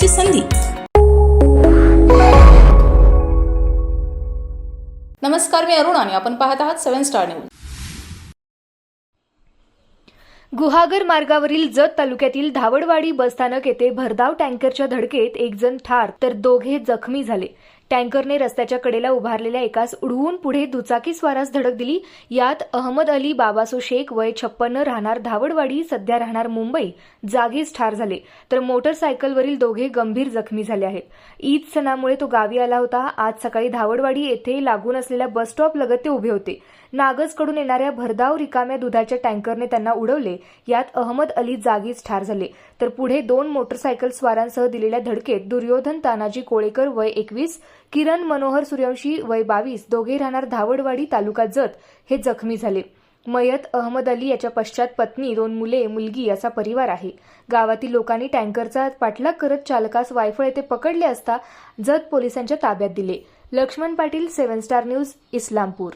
संधी. नमस्कार मी अरुण आणि आपण पाहत आहात सेव्हन स्टार न्यूज. गुहागर मार्गावरील जत तालुक्यातील धावडवाडी बसस्थानक येथे भरधाव टँकरच्या धडकेत एक जण ठार तर दोघे जखमी झाले. टँकरने रस्त्याच्या कडेला उभारलेल्या एकास उडवून पुढे दुचाकी स्वारास धडक दिली. यात अहमद अली बाबासो शेख वय छप्पन्न राहणार धावडवाडी सध्या राहणार मुंबई. जागीच ठार झाले. तर मोटरसायकलवरील दोघे गंभीर जखमी झाले आहेत. ईद सणामुळे तो गावी आला होता. आज सकाळी धावडवाडी येथे लागून असलेल्या बसस्टॉप लगत ते उभे होते. नागजकडून येणाऱ्या भरधाव रिकाम्या दुधाच्या टँकरने त्यांना उडवले. यात अहमद अली जागीच ठार झाले. तर पुढे दोन मोटरसायकल स्वारांसह दिलेल्या धडकेत दुर्योधन तानाजी कोळेकर वय एकवीस किरण मनोहर सूर्यवंशी वय बावीस दोघे राहणार धावडवाडी तालुका जत. हे जखमी झाले. मयत अहमद अली याच्या पश्चात पत्नी दोन मुले मुलगी असा परिवार आहे. गावातील लोकांनी टँकरचा पाठलाग करत चालकास वायफळ येथे पकडले असता जत पोलिसांच्या ताब्यात दिले. Laxman Patil seven star news Islampur.